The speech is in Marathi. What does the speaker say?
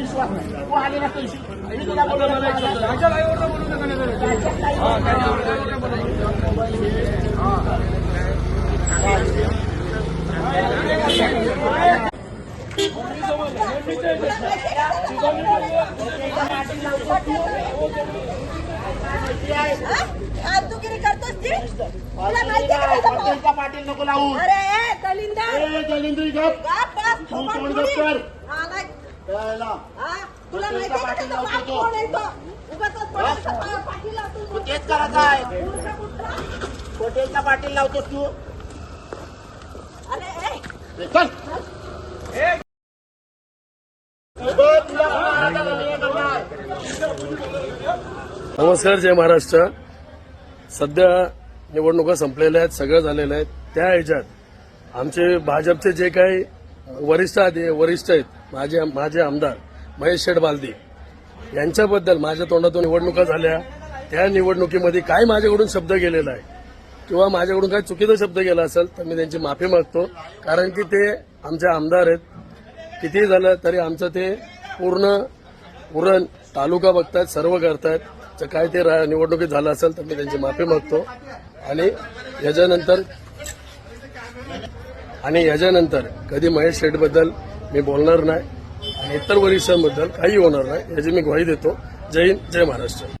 विश्वास नाही तू आली ना तो विश्वास मी तुला फालतूगिरी करतोस ती तुला माहिती आहे का त्याचा पाटील नको लावू अरे दलिंदर ए, दलिंद्री गप गप. गप तुला माहिती पाटील तेच करायचं आहे. लावतोस तू? अरे ए, ए, चल. नमस्कार जय महाराष्ट्र. सध्या निवडणुका संपलेल्या आहेत सगळं झालेलं आहे. त्या ह्याच्यात आमचे भाजपचे जे काही वरिष्ठ आधी वरिष्ठ आहेत. माझे माझे आमदार महेश शेठ बालदी. यांच्याबद्दल माझ्या तोंडातून निवडणुका झाल्या. त्या निवडणुकीमध्ये काय माझ्याकडून शब्द गेलेला आहे किंवा माझ्याकडून काय चुकीचा शब्द गेला असेल तर मी त्यांची माफी मागतो. कारण की ते आमचे आमदार आहेत. कितीही झालं तरी आमचं ते पूर्ण उरण तालुका बघतायत सर्व करतायत. तर काय ते रा- निवडणुकीत झालं असेल तर मी त्यांची माफी मागतो. आणि याच्यानंतर आणि याच्यानंतर कधी महेश शेठबद्दल मी बोलणार नाही आणि इतर वरिष्ठांबद्दल काही होणार नाही याची मी ग्वाही देतो. जय हिंद जय महाराष्ट्र.